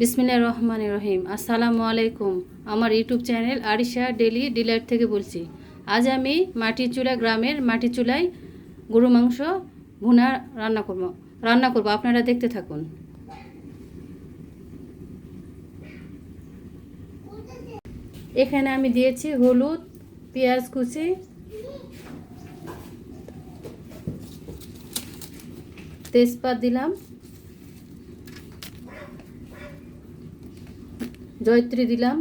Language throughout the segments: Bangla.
বিসমিল্লা রহমান রহিম। আসসালামু আলাইকুম। আমার YouTube channel Arisha daily delight থেকে বলছি, আজ আমি মাটির চুলা গ্রামের মাটির চুলায় গরু মাংস ভুনা রান্না করব রান্না করব। আপনারা দেখতে থাকুন। এখানে আমি দিয়েছি হলুদ, পেঁয়াজ কুচি। তেজপাত দিলাম। জয়ত্রী দিলাম।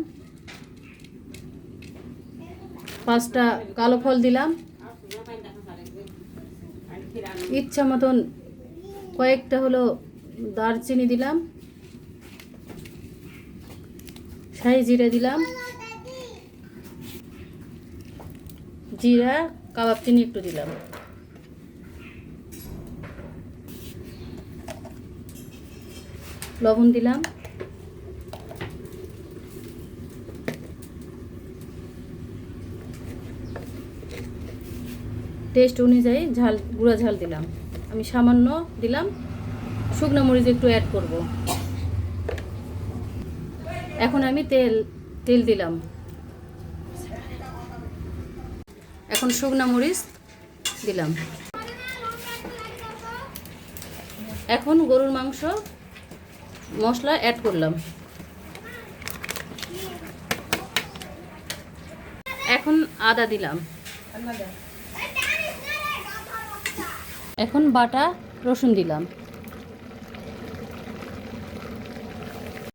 পাঁচটা কালো ফল দিলাম। ইচ্ছা মতন কয়েকটা হলো দারচিনি দিলাম। শাহি জিরা দিলাম। জিরা, কাবাব চিনি একটু দিলাম। লবণ দিলাম। টেস্ট অনুযায়ী ঝাল, গুঁড়া ঝাল দিলাম। আমি সামান্য দিলাম, শুকনো মরিচ একটু অ্যাড করব। এখন আমি তেল তেল দিলাম। এখন শুকনো মরিচ দিলাম। এখন গরুর মাংস মশলা অ্যাড করলাম। এখন আদা দিলাম। এখন বাটা রসুন দিলাম।